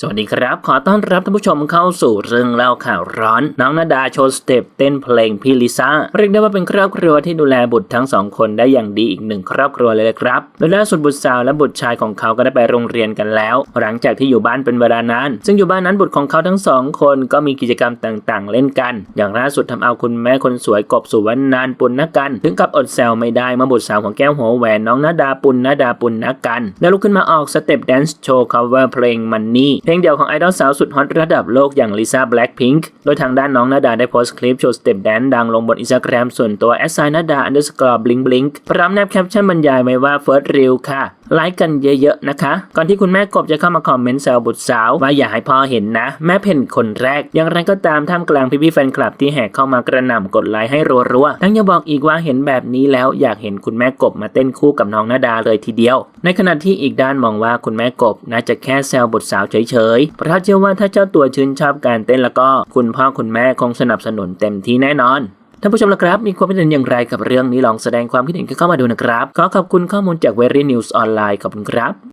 สวัสดีครับ ขอต้อนรับท่านผู้ชมเข้าสู่เรื่องเล่าข่าวร้อน น้องนาดาโชว์สเต็ปเต้นเพลงพี่ลิซ่า เรียกได้ว่าเป็นครอบครัวที่ดูแลบุตรทั้งสองคนได้อย่างดีอีกหนึ่งครอบครัวเลยครับโดยล่าสุดบุตรสาวและบุตรชายของเขาก็ได้ไปโรงเรียนกันแล้ว หลังจากที่อยู่บ้านเป็นเวลานาน ซึ่งอยู่บ้านนั้นบุตรของเขาทั้งสองคนก็มีกิจกรรมต่างๆ เล่นกัน อย่างล่าสุดทำเอาคุณแม่คนสวยกบสุวรรณานปุณณกัน ถึงกับอดแซวไม่ได้เมื่อบุตรสาวของแก้วหัวแหวนน้องนาดาปุณณดาปุณณกันได้ลุกขึ้นมาออกสเต็ปแดนซ์โชว์ cover เพลง Money เพลงเดี่ยวของไอดอลสาวสุดฮอตระดับโลกอย่างลิซ่าแบล็ p พิงค์โดยทางด้านน้องนาดาได้โพสต์คลิปโชว์สเต็ปแดนดังลงบนอินสตาแกรมส่วนตัวแอสไซนาดา underscore blink blink พร้อมแนบแคปชั่นบรรยายไว้ว่า first real ค่ะไลค์กันเยอะๆนะคะ ก่อนที่คุณแม่กบจะเข้ามาคอมเมนต์แซวบุตรสาวว่าอย่าให้พ่อเห็นนะ แม่เพ่นคนแรก อย่างไรก็ตามท่ามกลางพี่ๆแฟนคลับที่แห่เข้ามากระหน่ำกดไลค์ให้รัวๆ ทั้งยังบอกอีกว่าเห็นแบบนี้แล้วอยากเห็นคุณแม่กบมาเต้นคู่กับน้องนาดาเลยทีเดียว ในขณะที่อีกด้านมองว่าคุณแม่กบน่าจะแค่แซวบุตรสาวเฉยๆ เพราะเชื่อว่าถ้าเจ้าตัวชื่นชอบการเต้นแล้วก็คุณพ่อคุณแม่คงสนับสนุนเต็มที่แน่นอนท่านผู้ชมละครับ มีความคิดเห็นอย่างไรกับเรื่องนี้ลองแสดงความคิดเห็นกันเข้ามาดูนะครับ ขอขอบคุณข้อมูลจากเวรี่นิวส์ออนไลน์ขอบคุณครับ